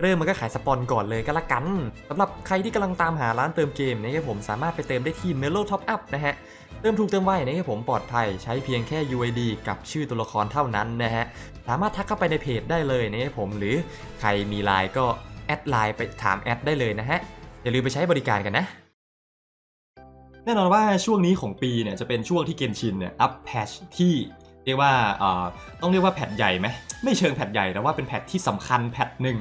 เริ่มมันก็ขายสปอนก่อนเลยก็แล้วกันสำหรับใครที่กำลังตามหาร้านเติมเกมนะครับผมสามารถไปเติมได้ที่ Melo Top Up นะฮะเติมถูกเติมไวนะครับผมปลอดภัยใช้เพียงแค่ UID กับชื่อตัวละครเท่านั้นนะฮะสามารถทักเข้าไปในเพจได้เลยนะครับผมหรือใครมีไลน์ก็แอดไลน์ไปถามแอดได้เลยนะฮะอย่าลืมไปใช้บริการกันนะแน่นอนว่าช่วงนี้ของปีเนี่ยจะเป็นช่วงที่เกนชินเนี่ยอัพแพชที่เรียกว่าต้องเรียกว่าแพทใหญ่ไหมไม่เชิงแพทใหญ่แต่ว่าเป็นแพทที่สำคัญแพทหนึ่ง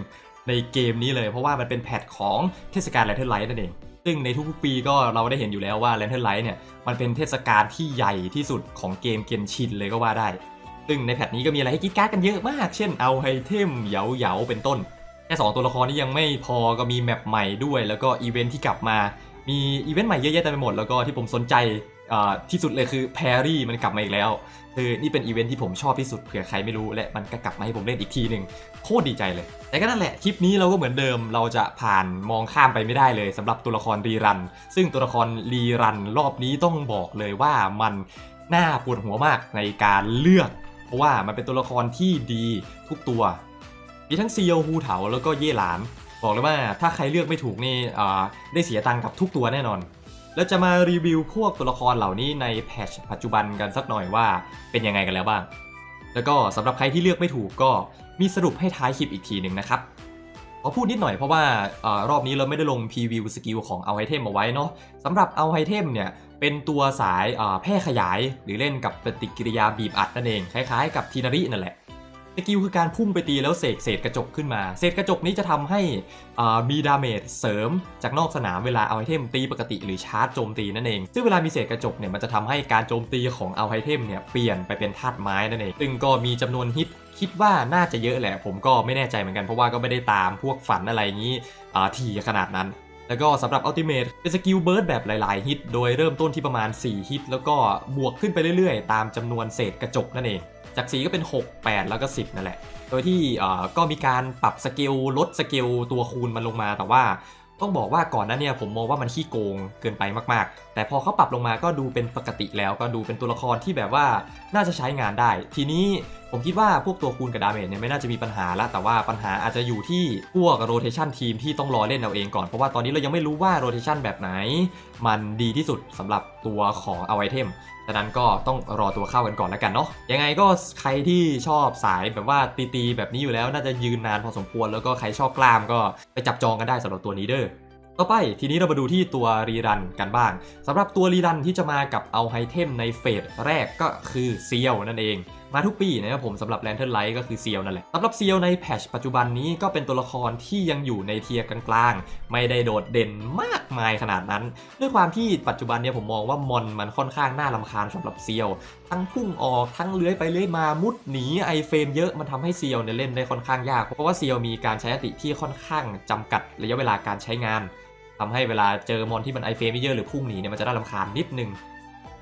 ในเกมนี้เลย เพราะว่ามันเป็นแพทของเทศกาลแลนเทอร์ไลท์นั่นเอง ซึ่งในทุกๆปีก็เราได้เห็นอยู่แล้วว่าแลนเทอร์ไลท์เนี่ยมันเป็นเทศกาลที่ใหญ่ที่สุดของเกมเกนชินเลยก็ว่าได้ ซึ่งในแพทนี้ก็มีอะไรให้กรีดการ์ดกันเยอะมาก เช่นเอาไฮเทมเหยาเหยาๆเป็นต้นแค่สองตัวละครนี้ยังไม่พอก็มีแมปใหม่ด้วย แล้วก็อีเวนท์ที่กลับมามีอีเวนต์ใหม่เยอะแยะเต็มไปหมดแล้วก็ที่ผมสนใจ ที่สุดเลยคือแพรรี่มันกลับมาอีกแล้วคือนี่เป็นอีเวนท์ที่ผมชอบที่สุดเผื่อใครไม่รู้และมันก็กลับมาให้ผมเล่นอีกทีหนึ่งโคตรดีใจเลย แต่ก็นั่นแหละคลิปนี้เราก็เหมือนเดิมเราจะผ่านมองข้ามไปไม่ได้เลยสำหรับตัวละครรีรัน ซึ่งตัวละครรีรันรอบนี้ต้องบอกเลยว่ามันน่าปวดหัวมากในการเลือก เพราะว่ามันเป็นตัวละครที่ดีทุกตัวมีทั้งซีโอฮูเถาแล้วก็เย่หลาน บอกเลยว่าถ้าใครเลือกไม่ถูกนี่ได้เสียตังค์กับทุกตัวแน่นอน แล้วจะมารีวิวพวกตัวละครเหล่านี้ในแพทชปัจจุบันกันสักหน่อยว่าเป็นยังไงกันแล้วบ้าง แล้วก็สำหรับใครที่เลือกไม่ถูกก็มีสรุปให้ท้ายคลิปอีกทีหนึ่งนะครับขอพูดนิดหน่อยเพราะว่าอรอบนี้เราไม่ได้ลงพรีวิวสกิลของเอาไอเทมเอาไว้เนาะสำหรับเอาไอเทมเนี่ยเป็นตัวสายแพร่ขยายหรือเล่นกับปฏิกิริยาบีบอัดนั่นเอง คล้ายๆกับทีนารินั่นแหละ สกิลคือการพุ่งไปตีแล้วเสกเศษกระจกขึ้นมา เศษกระจกนี้จะทำให้มีดาเมจเสริมจากนอกสนามเวลาเอาไอเทมตีปกติหรือชาร์จโจมตีนั่นเอง ซึ่งเวลามีเศษกระจกเนี่ยมันจะทำให้การโจมตีของเอาไอเทมเนี่ยเปลี่ยนไปเป็นธาตุไม้นั่นเอง ซึ่งก็มีจำนวนฮิตคิดว่าน่าจะเยอะแหละ ผมก็ไม่แน่ใจเหมือนกันเพราะว่าก็ไม่ได้ตามพวกฝันอะไรอย่างนี้ทีขนาดนั้นแล้วก็สำหรับอัลติเม e เป็นสกิลเบิร์ดแบบหลาย ๆ ฮิต โดยเริ่มต้นที่ประมาณ 4 ฮิต แล้วก็บวกขึ้นไปเรื่อย ๆ ตามจำนวนเศษกระจกนั่นเอง จาก 4 ก็เป็น 6 8 แล้วก็ 10 นั่นแหละ โดยที่ก็มีการปรับสเกลลดสเกลตัวคูณมันลงมาแต่ว่าต้องบอกว่าก่อนหน้าเนี่ยผมมองว่ามันขี้โกงเกินไปมากๆ แต่พอเขาปรับลงมาก็ดูเป็นปกติแล้วก็ดูเป็นตัวละครที่แบบว่าน่าจะใช้งานได้ ทีนี้ผมคิดว่าพวกตัวคูณกับดาเมจเนี่ยไม่น่าจะมีปัญหาละแต่ว่าปัญหาอาจจะอยู่ที่พวกโรเทชันทีมที่ต้องรอเล่นเอาเองก่อน เพราะว่าตอนนี้เรายังไม่รู้ว่าโรเทชันแบบไหน มันดีที่สุดสำหรับตัวของเอาไอเทม ฉะนั้นก็ต้องรอตัวเข้ากันก่อนแล้วกันเนาะยังไงก็ใครที่ชอบสายแบบว่าตีๆแบบนี้อยู่แล้วน่าจะยืนนานพอสมควรแล้วก็ใครชอบกล้ามก็ไปจับจองกันได้สำหรับตัวนี้เด้อต่อไปทีนี้เรามาดูที่ตัวรีรันกันบ้างสำหรับตัวรีรันที่จะมากับเอาไฮเทมในเฟสแรกก็คือเซียวนั่นเอง มาทุกปีนะครับผมสำหรับแลนเท r ร์ไลท์ก็คือเซียวนั่นแหละสำหรับเซียวในแพชปัจจุบันนี้ก็เป็นตัวละครที่ยังอยู่ในเทียร์กลางๆ ไม่ได้โดดเด่นมากมายขนาดนั้น ด้วยความที่ปัจจุบันเนี่ยผมมองว่ามอนมันค่อนข้างน่าลำคาญสำหรับเซียว ทั้งพุ่งออกทั้งเลื้อยไปเลื้อยมามุดหนีไอเฟรมเยอะมันทำให้เซียวเนี่ยเล่นได้ค่อนข้างยาก เพราะว่าเซียวมีการใช้อติที่ค่อนข้างจำกัดระยะเวลาการใช้งานทำให้เวลาเจอมอนที่มันไอเฟรมเยอะหรือพุ่งหนีเนี่ยมันจะน่ารำคาญนิดนึง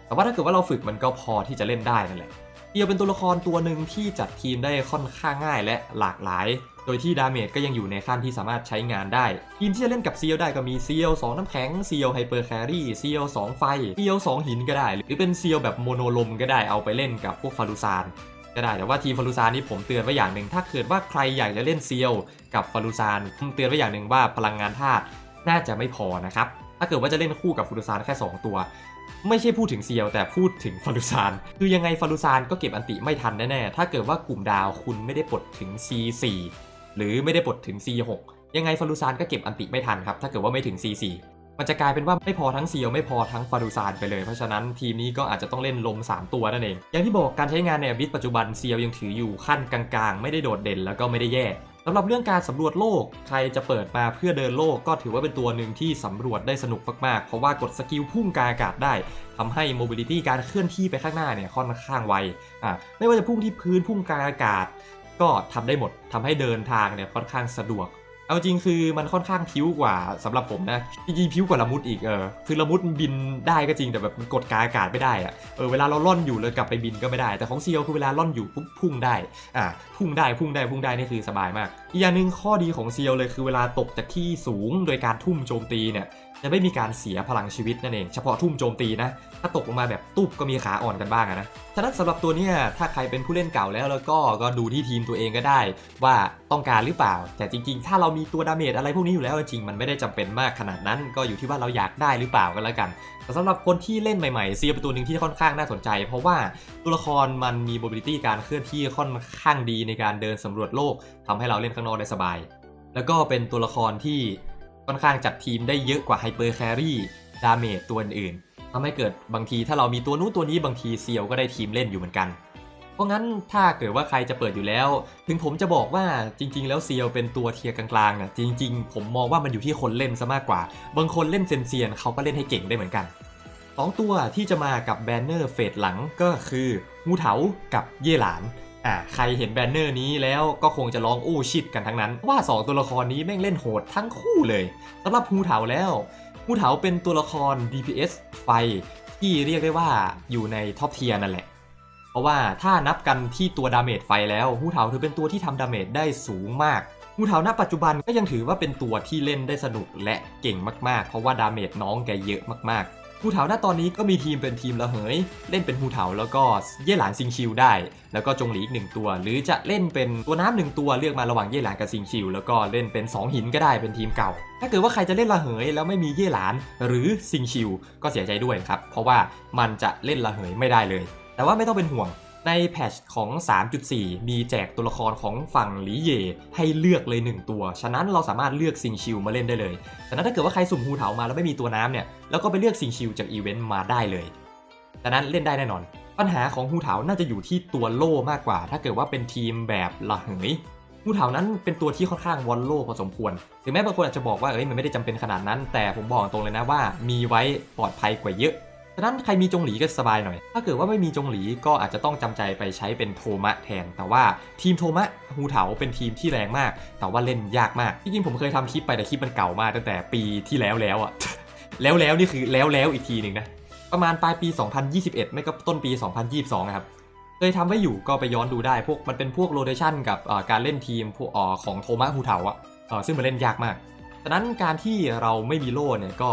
แต่ว่าถ้าเกิดว่าเราฝึกมันก็พอที่จะเล่นได้นั่นแหละ เซียวเป็นตัวละครตัวหนึ่งที่จัดทีมได้ค่อนข้างง่ายและหลากหลาย โดยที่ดาเมจก็ยังอยู่ในขั้นที่สามารถใช้งานได้ ทีมที่จะเล่นกับเซียวได้ก็มีเซียว2น้ำแข็งเซียวไฮเปอร์แครี่เซียว2ไฟเซียว2หินก็ได้ หรือเป็นเซียวแบบโมโนลมก็ได้เอาไปเล่นกับพวกฟารุซานก็ได้แต่ว่าทีมฟารุซานนี่ผมเตือนไว้อย่างหนึ่งถ้าเกิดว่าใครอยากจะเล่นเซียวกับฟารุซานผมเตือนไว้อย่างหนึ่งว่าพลังงานธาตุน่าจะไม่พอนะครับถ้าเกิดว่าจะเล่นคู่กับฟารุซานแค่ 2 ตัว ไม่ใช่พูดถึงเซียวแต่พูดถึงฟารุซาน คือยังไงฟารุซานก็เก็บอันติไม่ทันแน่ๆ ถ้าเกิดว่ากลุ่มดาวคุณไม่ได้ปลดถึง C4 หรือไม่ได้ปลดถึง C6 ยังไงฟารุซานก็เก็บอันติไม่ทันครับ ถ้าเกิดว่าไม่ถึง C4 มันจะกลายเป็นว่าไม่พอทั้งเซียวไม่พอทั้งฟารูซานไปเลย เพราะฉะนั้นทีมนี้ก็อาจจะต้องเล่นลม 3 ตัวนั่นเอง อย่างที่บอกการใช้งานในอบิสปัจจุบันเซียวยังถืออยู่ขั้นกลางๆ ไม่ได้โดดเด่นแล้วก็ไม่ได้แย่ สำหรับเรื่องการสำรวจโลก ใครจะเปิดมาเพื่อเดินโลกก็ถือว่าเป็นตัวหนึ่งที่สำรวจได้สนุกมากๆ เพราะว่ากดสกิลพุ่งกาอากาศได้ทำให้โมบิลิตี้การเคลื่อนที่ไปข้างหน้าเนี่ยค่อนข้างไวอ่าไม่ว่าจะพุ่งที่พื้นพุ่งกลางอากาศ ก็ทำได้หมดทำให้เดินทางเนี่ยค่อนข้างสะดวก เอาจริงคือมันค่อนข้างพิ้วกว่าสำหรับผมนะจริงๆพิ้วกว่าละมุดอีกเออคือละมุดบินได้ก็จริงแต่แบบมันกดกาอากาศไม่ได้อะเออเวลาเราล่อนอยู่เลยกลับไปบินก็ไม่ได้แต่ของเซียวคือเวลาล่อนอยู่ปุ๊บพุ่งได้อ่าพุ่งได้พุ่งได้พุ่งได้นี่คือสบายมาก อีกอย่างหนึ่งข้อดีของเซียวเลยคือเวลาตกจากที่สูงโดยการทุ่มโจมตีเนี่ย จะไม่มีการเสียพลังชีวิตนั่นเอง เฉพาะทุ่มโจมตีนะ ถ้าตกลงมาแบบตุ๊บก็มีขาอ่อนกันบ้างนะ ฉะนั้นสำหรับตัวเนี้ยถ้าใครเป็นผู้เล่นเก่าแล้วแล้วก็ก็ดูที่ทีมตัวเองก็ได้ ว่าต้องการหรือเปล่า แต่จริงๆ ถ้าเรามีตัวดาเมจอะไรพวกนี้อยู่แล้วจริงๆมันไม่ได้จำเป็นมากขนาดนั้น ก็อยู่ที่ว่าเราอยากได้หรือเปล่ากันแล้วกันแต่สำหรับคนที่เล่นใหม่ๆเซียเป็นตัวหนึ่งที่ค่อนข้างน่าสนใจ เพราะว่าตัวละครมันมี mobility การเคลื่อนที่ค่อนข้างดีในการเดินสำรวจโลกทำให้เราเล่นข้างนอกได้สบาย แล้วก็เป็นตัวละครที่ ค่อนข้างจัดทีมได้เยอะกว่าไฮเปอร์แครี่ดาเมจตัวอื่นๆทำให้เกิดบางทีถ้าเรามีตัวนู้นตัวนี้บางทีเซียวก็ได้ทีมเล่นอยู่เหมือนกัน เพราะงั้นถ้าเกิดว่าใครจะเปิดอยู่แล้ว ถึงผมจะบอกว่าจริง ๆ แล้วเซียวเป็นตัวเทียร์กลางๆน่ะจริง ๆ ผมมองว่ามันอยู่ที่คนเล่นซะมากกว่า บางคนเล่นเซนเซียนเขาก็เล่นให้เก่งได้เหมือนกันสองตัวที่จะมากับแบนเนอร์เฟสหลังก็คืองูเถากับเย่หลาน อ่าใครเห็นแบนเนอร์นี้แล้วก็คงจะร้องโอ้ชิดกันทั้งนั้น ว่า 2 ตัวละครนี้แม่งเล่นโหดทั้งคู่เลยสำหรับฮูเถาแล้วฮูเถาเป็นตัวละคร DPS ไฟที่เรียกได้ว่าอยู่ในท็อปเทียร์นั่นแหละ เพราะว่าถ้านับกันที่ตัวดาเมจไฟแล้วฮูเถาถือเป็นตัวที่ทำดาเมจได้สูงมากฮูเถาณปัจจุบันก็ยังถือว่าเป็นตัวที่เล่นได้สนุกและเก่งมากๆ เพราะว่าดาเมจน้องแกเยอะมากๆ ฮูเถาณตอนนี้ก็มีทีมเป็นทีมละเหย เล่นเป็นฮูเถาแล้วก็เย่หลานซิงชิวได้ แล้วก็จงหลีอีกหนึ่งตัว หรือจะเล่นเป็นตัวน้ำหนึ่งตัวเลือกมาระหว่างเย่หลานกับซิงชิว แล้วก็เล่นเป็น 2 หินก็ได้เป็นทีมเก่า ถ้าเกิดว่าใครจะเล่นละเหยแล้วไม่มีเย่หลานหรือซิงชิว ก็เสียใจด้วยครับเพราะว่ามันจะเล่นละเหยไม่ได้เลย แต่ว่าไม่ต้องเป็นห่วง ในแพทช์ของ 3.4 มีแจกตัวละครของฝั่งหลีเย่ให้เลือกเลย 1 ตัว ฉะนั้นเราสามารถเลือกซิงชิวมาเล่นได้เลย แต่นั้นถ้าเกิดว่าใครสุ่มฮูเถามาแล้วไม่มีตัวน้ำเนี่ย แล้วก็ไปเลือกซิงชิวจากอีเวนต์มาได้เลยดังนั้นเล่นได้แน่นอน ปัญหาของฮูเถาน่าจะอยู่ที่ตัวโล่มากกว่า ถ้าเกิดว่าเป็นทีมแบบละเหยฮูเถานั้นเป็นตัวที่ค่อนข้างวอลโล่พอสมควร ถึงแม้บางคนอาจจะบอกว่าเอ้ยมันไม่ได้จำเป็นขนาดนั้น แต่ผมบอกตรงเลยนะว่า มีไว้ปลอดภัยกว่าเยอะ ฉะนั้นใครมีจงหลีก็สบายหน่อย ถ้าเกิดว่าไม่มีจงหลีก็อาจจะต้องจำใจไปใช้เป็นโทมะแทน แต่ว่าทีมโทมะฮูเถาเป็นทีมที่แรงมาก แต่ว่าเล่นยากมากที่จริงผมเคยทำคลิปไปแต่คลิปมันเก่ามากตั้งแต่ปีที่แล้วแล้วอะแล้วแล้วนี่คือแล้วแล้วอีกทีหนึ่งนะประมาณปลายปี 2021 ไม่ก็ต้นปี 2022นะครับเคยทำไว้อยู่ก็ไปย้อนดูได้พวกมันเป็นพวกโรเ t ชันกับการเล่นทีมพวกเอ่อของโทมะฮูเถาอะเอ่อซึ่งมันเล่นยากมากฉะนั้นการที่เราไม่มีโล่เนี่ยก็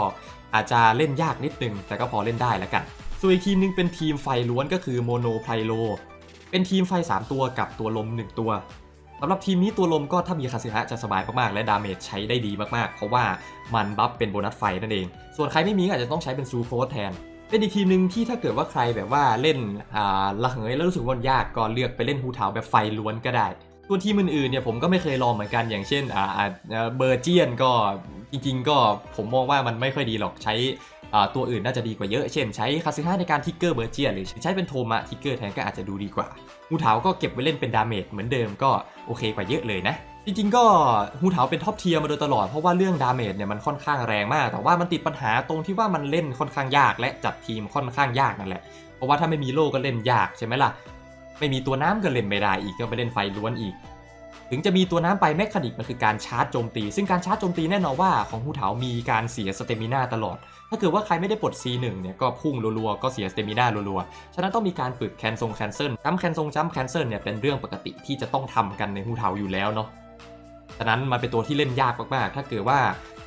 อาจจะเล่นยากนิดนึง แต่ก็พอเล่นได้แล้วกัน ส่วนอีกทีมหนึงเป็นทีมไฟล้วนก็คือโมโนไพโลเป็นทีมไฟ 3 ตัวกับตัวลม 1 ตัวสำหรับทีมนี้ตัวลมก็ถ้ามีคาสึฮะจะสบายมากๆ และดาเมจใช้ได้ดีมากๆ เพราะว่ามันบัฟเป็นโบนัสไฟนั่นเอง ส่วนใครไม่มีอาจจะต้องใช้เป็นซูโคสแทน เป็นอีกทีมหนึ่งที่ถ้าเกิดว่าใครแบบว่าเล่นอ่าละเหยแล้วรู้สึกว่ายากก็เลือกไปเล่นฮูเถาแบบไฟล้วนก็ได้ส่วนทีมอื่นๆเนี่ยผมก็ไม่เคยลองเหมือนกันอย่างเช่นอ่าเบอร์เจียนก็ จริงๆ ก็ผมมองว่ามันไม่ค่อยดีหรอกใช้ตัวอื่นน่าจะดีกว่าเยอะ เช่นใช้คาซึฮะในการทิกเกอร์เบอร์เจียหรือใช้เป็นโทมะทิกเกอร์แทนก็อาจจะดูดีกว่าฮูเถาก็เก็บไว้เล่นเป็นดาเมจเหมือนเดิมก็โอเคกว่าเยอะเลยนะจริงๆก็ฮูเถาเป็นท็อปเทียร์มาโดยตลอดเพราะว่าเรื่องดาเมจเนี่ยมันค่อนข้างแรงมาก แต่ว่ามันติดปัญหาตรงที่ว่ามันเล่นค่อนข้างยากและจัดทีมค่อนข้างยากนั่นแหละ เพราะว่าถ้าไม่มีโล่ก็เล่นยากใช่ไหมล่ะ ไม่มีตัวน้ำก็เล่นไม่ได้อีกก็ไปเล่นไฟล้วนอีก ถึงจะมีตัวน้ำไปแมคานิกมันคือการชาร์จโจมตี ซึ่งการชาร์จโจมตีแน่นอนว่าของฮูเถามีการเสียสเตมินาตลอด ถ้าเกิดว่าใครไม่ได้ปลด C1 เนี่ยก็พุ่งรัวๆก็เสียสเตมินารัวๆ ฉะนั้นต้องมีการฝึกแคนซงแคนเซิลจัมแคนซงจัมแคนเซิลเนี่ยเป็นเรื่องปกติที่จะต้องทำกันในฮูเถาอยู่แล้วเนาะ ฉะนั้นมันเป็นตัวที่เล่นยากมากๆ ถ้าเกิดว่า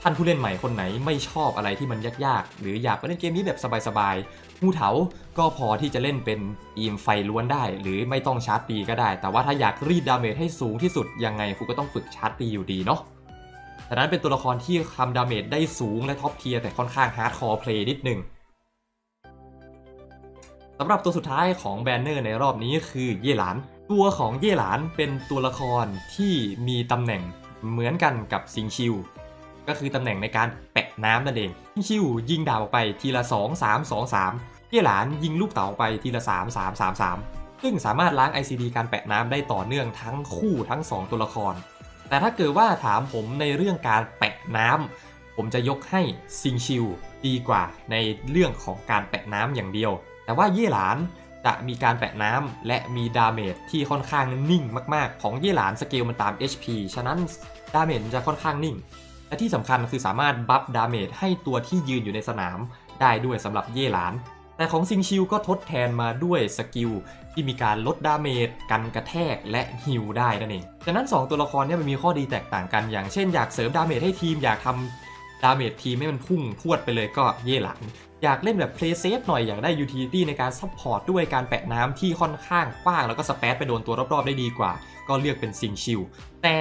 ท่านผู้เล่นใหม่คนไหนไม่ชอบอะไรที่มันยากๆ หรืออยากไปเล่นเกมนี้แบบสบายๆฮูเถาก็พอที่จะเล่นเป็นทีมไฟล้วนได้ หรือไม่ต้องชาร์จปีก็ได้ แต่ว่าถ้าอยากรีดดาเมจให้สูงที่สุดยังไงคุณก็ต้องฝึกชาร์จปีอยู่ดีเนาะฉะนั้นเป็นตัวละครที่ทำดาเมจได้สูงและท็อปเทียร์แต่ค่อนข้างฮาร์ดคอร์เพลย์นิดนึงสำหรับตัวสุดท้ายของแบนเนอร์ในรอบนี้คือเย่หลาน ตัวของเย่หลานเป็นตัวละครที่มีตำแหน่งเหมือนกันกับซิงชิว ก็คือตำแหน่งในการแปะน้ำนั่นเองซิงชิวยิงดาวออกไปทีละ 2 3 2 3เย่หลานยิงลูกเต๋าออไปทีละ 3 3 3 3 ซึ่งสามารถล้าง ICD การแปะน้ำได้ต่อเนื่องทั้งคู่ทั้ง 2 ตัวละคร แต่ถ้าเกิดว่าถามผมในเรื่องการแปะน้ำผมจะยกให้ซิงชิวดีกว่าในเรื่องของการแปะน้ำอย่างเดียว แต่ว่าเย่หลานจะมีการแปะน้ำและมีดาเมจที่ค่อนข้างนิ่งมาก ๆ ของเย่หลานสเกลมันตาม HP ฉะนั้นดาเมจจะค่อนข้างนิ่ง และที่สำคัญคือสามารถบัฟดาเมจให้ตัวที่ยืนอยู่ในสนามได้ด้วยสำหรับเย่หลาน แต่ของซิงชิวก็ทดแทนมาด้วยสกิลที่มีการลดดาเมจกันกระแทกและฮิลได้นั่นเองฉะนั้น 2 ตัวละครเนี่ยมันมีข้อดีแตกต่างกัน อย่างเช่นอยากเสริมดาเมจให้ทีมอยากทำดาเมจทีมให้มันพุ่งพรวดไปเลยก็เย่หลันอยากเล่นแบบ play safe หน่อยอยากได้ utility ในการ support ด้วยการแปะน้ำที่ค่อนข้างกว้าง แล้วก็สเปซไปโดนตัวรอบๆได้ดีกว่า ก็เลือกเป็นซิงชิลแต่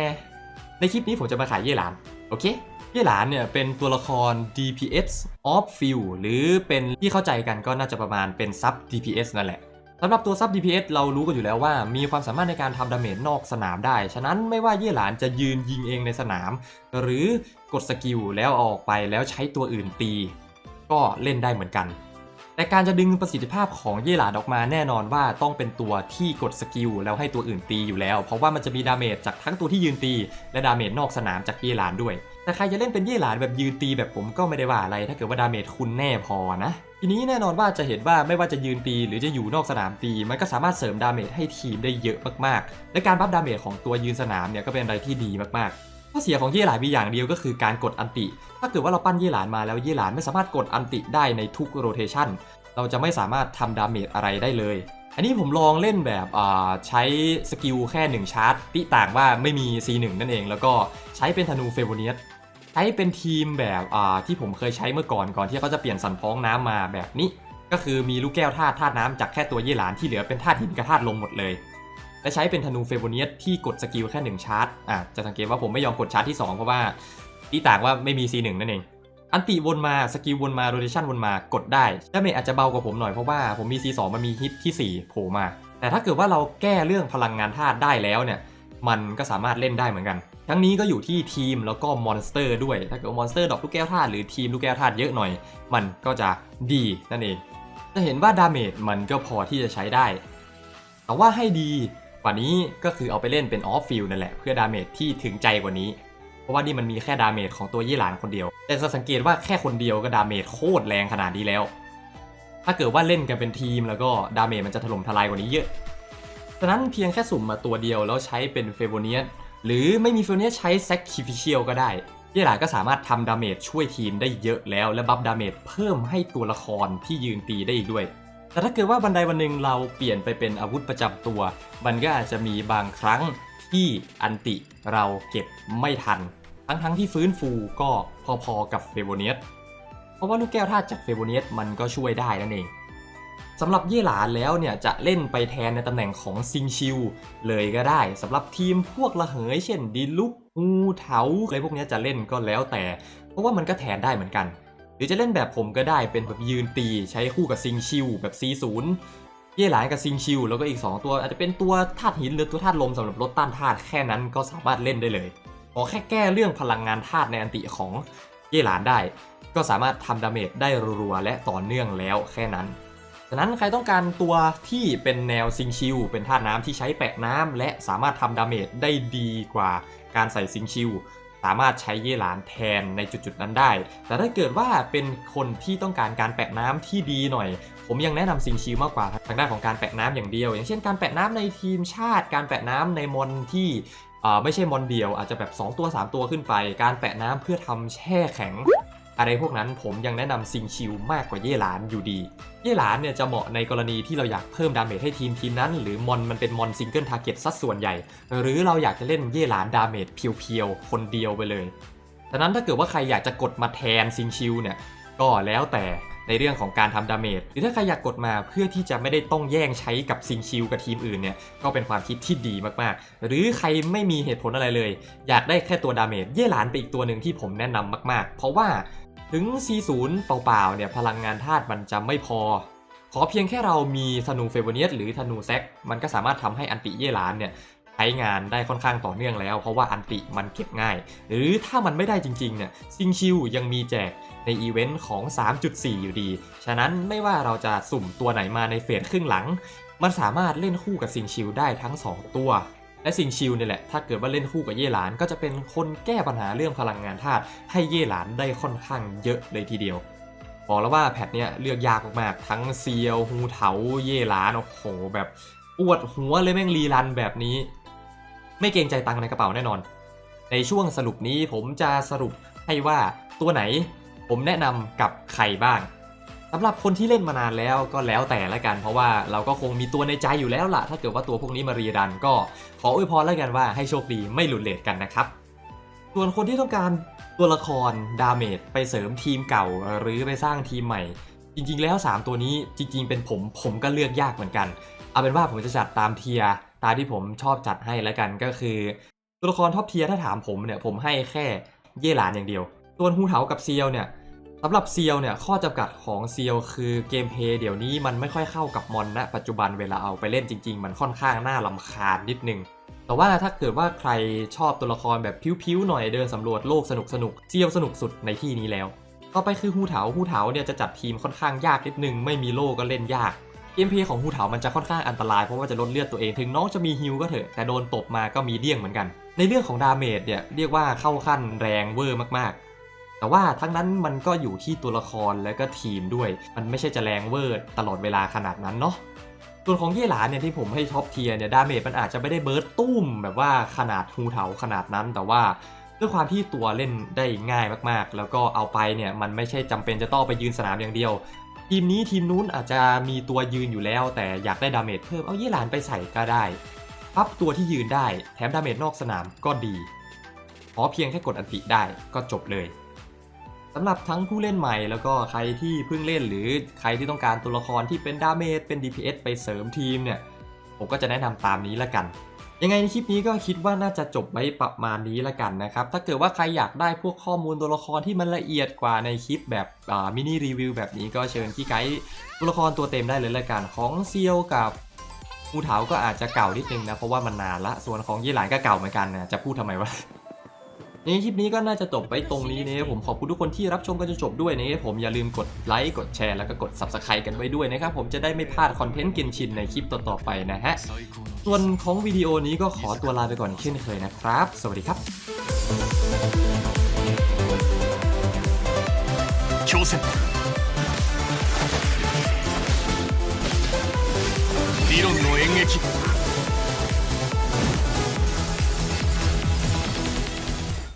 ในคลิปนี้ผมจะมาขายเย่หลาน โอเคเย่หลานเนี่ยเป็นตัวละคร DPS off field หรือเป็นที่เข้าใจกันก็น่าจะประมาณเป็นซับ DPS นั่นแหละสำหรับตัวซับ DPS เรารู้กันอยู่แล้วว่า มีความสามารถในการทำดาเมจนอกสนามได้ ฉะนั้นไม่ว่าเย่หลานจะยืนยิงเองในสนาม หรือกดสกิลแล้วออกไปแล้วใช้ตัวอื่นตี ก็เล่นได้เหมือนกัน แต่การจะดึงประสิทธิภาพของเย่หลานออกมาแน่นอนว่าต้องเป็นตัวที่กดสกิลแล้วให้ตัวอื่นตีอยู่แล้ว เพราะว่ามันจะมีดาเมจจากทั้งตัวที่ยืนตี และดาเมจนอกสนามจากเย่หลานด้วย แต่ใครจะเล่นเป็นเย่หลานแบบยืนตีแบบผมก็ไม่ได้ว่าอะไรถ้าเกิดว่าดาเมจคุณแน่พอนะทีนี้แน่นอนว่าจะเห็นว่าไม่ว่าจะยืนตีหรือจะอยู่นอกสนามตี มันก็สามารถเสริมดาเมจให้ทีมได้เยอะมากๆ และการบัฟดาเมจของตัวยืนสนามเนี่ยก็เป็นอะไรที่ดีมากๆ ข้อเสียของเย่หลานมีอย่างเดียวก็คือการกดอันติ ถ้าเกิดว่าเราปั้นเย่หลานมาแล้วเย่หลานไม่สามารถกดอันติได้ในทุกโรเทชันเราจะไม่สามารถทำดาเมจอะไรได้เลย อันนี้ผมลองเล่นแบบใช้สกิลแค่ 1 ชาร์จติต่างว่าไม่มี C1 นั่นเอง แล้วก็ใช้เป็นธนูเฟเวเนียสใช้เป็นทีมแบบที่ผมเคยใช้เมื่อก่อนก่อนที่เขาจะเปลี่ยนสันพ้องน้ำมาแบบนี้ ก็คือมีลูกแก้วธาตุธาตุน้ำจากแค่ตัวเย่หลานที่เหลือเป็นธาตุหินกับธาตุลมหมดเลย และใช้เป็นธนูเฟเวเนียสที่กดสกิลแค่หนึ่งชาร์จอะจะสังเกตว่าผมไม่ยอมกดชาร์จที่ 2 เพราะว่าที่ต่างว่าไม่มี C1 นั่นเองอันติวนมาสกิลวนมาโรเทชันวนมากดได้ดาเมจอาจจะเบากว่าผมหน่อยเพราะว่าผมมี C2 มันมีฮิตที่4โผล่มา แต่ถ้าเกิดว่าเราแก้เรื่องพลังงานธาตุได้แล้วเนี่ยมันก็สามารถเล่นได้เหมือนกัน ทั้งนี้ก็อยู่ที่ทีมแล้วก็มอนสเตอร์ด้วย ถ้าเกิดมอนสเตอร์ดอกลูกแก้วธาตุหรือทีมลูกแก้วธาตุเยอะหน่อย มันก็จะดีนั่นเอง จะเห็นว่าดาเมจมันก็พอที่จะใช้ได้ แต่ว่าให้ดี ว่านี้ก็คือเอาไปเล่นเป็นออฟฟิลนั่นแหละเพื่อดาเมจที่ถึงใจกว่านี้ เพราะว่านี่มันมีแค่ดาเมจของตัวยี่หลานคนเดียว แต่จะสังเกตว่าแค่คนเดียวก็ดาเมจโคตรแรงขนาดนี้แล้ว ถ้าเกิดว่าเล่นกันเป็นทีมแล้วก็ดาเมจมันจะถล่มทลายกว่านี้เยอะฉะนั้นเพียงแค่สุ่มมาตัวเดียวแล้วใช้เป็นเฟเวเนียสหรือไม่มีเฟเวเนียสใช้แซคคิฟิเชียลก็ได้ยี่หลานก็สามารถทำดาเมจช่วยทีมได้เยอะแล้ว และบัฟดาเมจเพิ่มให้ตัวละครที่ยืนตีได้อีกด้วย แต่ถ้าเกิดว่าบันไดวันหนึ่งเราเปลี่ยนไปเป็นอาวุธประจำตัว มันก็อาจจะมีบางครั้งที่อันติเราเก็บไม่ทัน ทั้งทั้งๆที่ฟื้นฟูก็พอๆกับเฟเวเนียสเพราะว่าลูกแก้วธาตุจากเฟเวเนียสมันก็ช่วยได้นั่นเองสำหรับเย่หลานแล้วเนี่ยจะเล่นไปแทนในตำแหน่งของซิงชิวเลยก็ได้สำหรับทีมพวกระเหยเช่นดิลุกงูเถาอะไรพวกนี้จะเล่นก็แล้วแต่ เพราะว่ามันก็แทนได้เหมือนกัน หรือจะเล่นแบบผมก็ได้เป็นแบบยืนตีใช้คู่กับซิงชิวแบบ C0 เย่หลานกับซิงชิวแล้วก็อีก 2 ตัว อาจจะเป็นตัวธาตุหินหรือตัวธาตุลมสำหรับลดต้านธาตุแค่นั้นก็สามารถเล่นได้เลยขอแค่แก้เรื่องพลังงานธาตุในอันติของเย่หลานได้ ก็สามารถทำดาเมจได้รัวๆและต่อเนื่องแล้วแค่นั้นฉะนั้นใครต้องการตัวที่เป็นแนวซิงชิลเป็นธาตุน้ำที่ใช้แปะน้ำและสามารถทำดาเมจได้ดีกว่าการใส่ซิงชิล สามารถใช้เย่หลานแทนในจุดๆนั้นได้ แต่ถ้าเกิดว่าเป็นคนที่ต้องการการแปะน้ำที่ดีหน่อย ผมยังแนะนำซิงชิลมากกว่าทางด้านของการแปะน้ำอย่างเดียว อย่างเช่นการแปะน้ำในทีมชาติ การแปะน้ำในมอนที่ไม่ใช่มอนเดียวอาจจะแบบ 2 ตัว 3 ตัวขึ้นไป การแปะน้ำเพื่อทำแช่แข็ง อะไรพวกนั้นผมยังแนะนำซิงชิลมากกว่าเย่หลานอยู่ดี เย่หลานเนี่ยจะเหมาะในกรณีที่เราอยากเพิ่มดาเมจให้ทีมทีมนั้น หรือมอนมันเป็นมอนซิงเกิลทาร์เก็ตสัดส่วนใหญ่ หรือเราอยากจะเล่นเย่หลานดาเมจเพียวๆ คนเดียวไปเลยดังนั้นถ้าเกิดว่าใครอยากจะกดมาแทนซิงชิลเนี่ยก็แล้วแต่ในเรื่องของการทำดาเมจหรือถ้าใครอยากกดมาเพื่อที่จะไม่ได้ต้องแย่งใช้กับซิงชิลกับทีมอื่นเนี่ยก็เป็นความคิดที่ดีมากๆ หรือใครไม่มีเหตุผลอะไรเลย อยากได้แค่ตัวดาเมจเย่หลานเป็นอีกตัวหนึ่งที่ผมแนะนำมาก ๆ เพราะว่า ถึง C0 เปล่าๆเนี่ยพลังงานธาตุมันจะไม่พอ ขอเพียงแค่เรามีธนูเฟเวเนียสหรือธนูแซกมันก็สามารถทำให้อันติเย่หลานเนี่ยใช้งานได้ค่อนข้างต่อเนื่องแล้ว เพราะว่าอันติมันเก็บง่าย หรือถ้ามันไม่ได้จริงๆเนี่ยซิงชิวยังมีแจกในอีเวนต์ของ 3.4 อยู่ดี ฉะนั้นไม่ว่าเราจะสุ่มตัวไหนมาในเฟสครึ่งหลัง มันสามารถเล่นคู่กับซิงชิวได้ทั้ง 2 ตัว และซิงชิวเนี่ยแหละถ้าเกิดว่าเล่นคู่กับเย่หลานก็จะเป็นคนแก้ปัญหาเรื่องพลังงานธาตุให้เย่หลานได้ค่อนข้างเยอะเลยทีเดียวบอกแล้วว่าแพทเนี้ยเลือกยากมากๆทั้งเซียวฮูเถาเย่หลานโอ้โหแบบปวดหัวเลยแม่งรีรันแบบนี้ ไม่เกรงใจตังค์ในกระเป๋าแน่นอน ในช่วงสรุปนี้ผมจะสรุปให้ว่าตัวไหน ผมแนะนำกับใครบ้างำหรับคนที่เล่นมานานแล้วก็แล้วแต่ละกัน เพราะว่าเราก็คงมีตัวในใจอยู่แล้วล่ะ ถ้าเกิดว่าตัวพวกนี้มารีรันก็ขออวยพรแล้วกันว่าให้โชคดีไม่หลุดเลทกันนะครับส่วนคนที่ต้องการตัวละครดาเมจไปเสริมทีมเก่า หรือไปสร้างทีมใหม่ จริงๆแล้ว 3 ตัวนี้จริง ๆ เป็นผมผมก็เลือกยากเหมือนกัน เอาเป็นว่าผมจะจัดตามเทียตามที่ผมชอบจัดให้แล้วกันก็คือ ตัวละครท็อปเทียถ้าถามผมเนี่ยผมให้แค่เย่หลานอย่างเดียวส่วนฮูเถากับเซียวเนี่ยำหรับเซียวเนี่ยข้อจำกัดของเซียวคือเกมเพย์เดี๋ยวนี้มันไม่ค่อยเข้ากับมอนณปัจจุบันเวลาเอาไปเล่นจริง ๆ มันค่อนข้างน่าลำคาญนิดนึง แต่ว่าถ้าเกิดว่าใครชอบตัวละครแบบพิ้วๆหน่อยเดินสำรวจโลกสนุกๆเซียวสนุกสุดในที่นี้แล้ว ต่อไปคือฮูเถาฮูเถาเนี่ยจะจัดทีมค่อนข้างยากนิดนึงไม่มีโล่ก็เล่นยากเกมเพย์ของฮูเถามันจะค่อนข้างอันตรายเพราะว่าจะลดเลือดตัวเองถึงน้องจะมีฮิลก็เถอะแต่โดนตบมาก็มีเดี้ยงเหมือนกัน ในเรื่องของดาเมจเนี่ยเรียกว่าเข้าขั้นแรงเวอร์มากๆ แต่ว่าทั้งนั้นมันก็อยู่ที่ตัวละครและก็ทีมด้วย มันไม่ใช่จะแรงเวอร์ตลอดเวลาขนาดนั้นเนาะส่วนของเย่หลานเนี่ยที่ผมให้ท็อปเทียเนี่ยดาเมจมันอาจจะไม่ได้เบิร์ตตุ้ม แบบว่าขนาดฮูเถาขนาดนั้นแต่ว่าด้วยความที่ตัวเล่นได้ง่ายมากๆ แล้วก็เอาไปเนี่ยมันไม่ใช่จำเป็นจะต้องไปยืนสนามอย่างเดียว ทีมนี้ทีมนู้นอาจจะมีตัวยืนอยู่แล้ว แต่อยากได้ดาเมจเพิ่มเอาเย่หลานไปใส่ก็ได้พับตัวที่ยืนได้แถมดาเมจนอกสนามก็ดีขอเพียงแค่กดอันติได้ก็จบเลย สำหรับทั้งผู้เล่นใหม่แล้วก็ใครที่เพิ่งเล่นหรือใครที่ต้องการตัวละครที่เป็นดาเมจเป็น DPS ไปเสริมทีมเนี่ยผมก็จะแนะนำตามนี้ละกัน ยังไงในคลิปนี้ก็คิดว่าน่าจะจบไว้ประมาณนี้ละกันนะครับ ถ้าเกิดว่าใครอยากได้พวกข้อมูลตัวละครที่มันละเอียดกว่าในคลิปแบบมินิรีวิวแบบนี้ก็เชิญที่ไกด์ตัวละครตัวเต็มได้เลยละกันของเซียวกับมูเถาก็อาจจะเก่านิดนึงนะเพราะว่ามันนานละส่วนของยี่หลานก็เก่าเหมือนกันนะจะพูดทำไมวะ ในคลิปนี้ก็น่าจะจบไปตรงนี้นะครับผมขอบคุณทุกคนที่รับชมกันจนจบด้วยนะครับผมอย่าลืมกดไลค์กดแชร์แล้วก็กด subscribe กันไว้ด้วยนะครับผมจะได้ไม่พลาดคอนเทนต์เกนชินในคลิปต่อๆไปนะฮะส่วนของวิดีโอนี้ก็ขอตัวลาไปก่อนเช่นเคยนะครับ สวัสดีครับ強戦理論の演劇